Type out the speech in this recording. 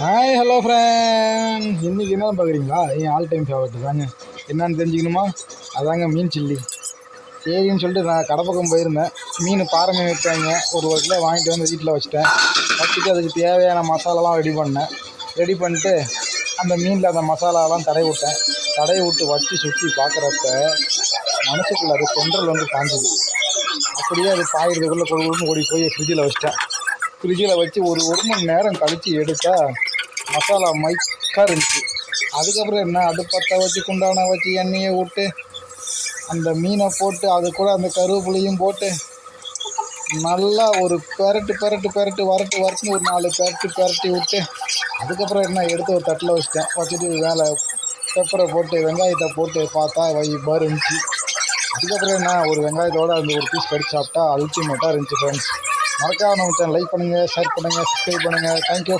Hi hello friends இன்றைக்கி என்ன பார்க்குறீங்களா? என் ஆல் டைம் ஃபேவரட் தாங்க. என்னன்னு தெரிஞ்சுக்கணுமா? அதாங்க மீன் சில்லி. சரின்னு சொல்லிட்டு நான் கடை பக்கம் போயிருந்தேன். மீன் பாறை மீன் விற்றாங்க ஒரு ஒரு கிலோ வாங்கிட்டு வந்து வீட்டில் வச்சுட்டேன். வச்சுட்டு அதுக்கு தேவையான மசாலாலாம் ரெடி பண்ணேன். ரெடி பண்ணிட்டு அந்த மீனில் அந்த மசாலாலாம் தடை விட்டேன். தடை விட்டு வச்சு சுற்றி பார்க்குறப்ப மனசுக்குள்ள அது தொண்டல் வந்து காஞ்சது. அப்படியே அது பாயிறதுக்குள்ளே கொழுன்னு ஓடி போய் ஃப்ரிட்ஜில் வச்சிட்டேன். ஃப்ரிட்ஜில் வச்சு ஒரு ஒரு மணி நேரம் கழித்து எடுத்தால் மசாலா மைக்காக இருந்துச்சு. அதுக்கப்புறம் என்ன அடுப்பத்தை வச்சு குண்டான வச்சு எண்ணெயை விட்டு அந்த மீனை போட்டு அது கூட அந்த கருவேப்பிலையும் போட்டு நல்லா ஒரு பெரட்டு பெரட்டு பெரட்டு வரட்டு வரட்டுன்னு ஒரு நாலு பெரட்டு பெரட்டி விட்டு அதுக்கப்புறம் என்ன எடுத்து ஒரு தட்டில் வச்சிட்டேன். வச்சுட்டு வேலை பெப்பரை போட்டு வெங்காயத்தை போட்டு பார்த்தா வை பார் இருந்துச்சு அதுக்கப்புறம் என்ன ஒரு வெங்காயத்தோட அந்த ஒரு பீஸ் கடிச்சு சாப்பிட்டா அல்டிமேட்டாக இருந்துச்சு ஃப்ரெண்ட்ஸ் மறக்காம நம்ம சேனல் லைக் பண்ணுங்கள் ஷேர் பண்ணுங்கள் சப்ஸ்கிரைப் பண்ணுங்கள் தேங்க்யூ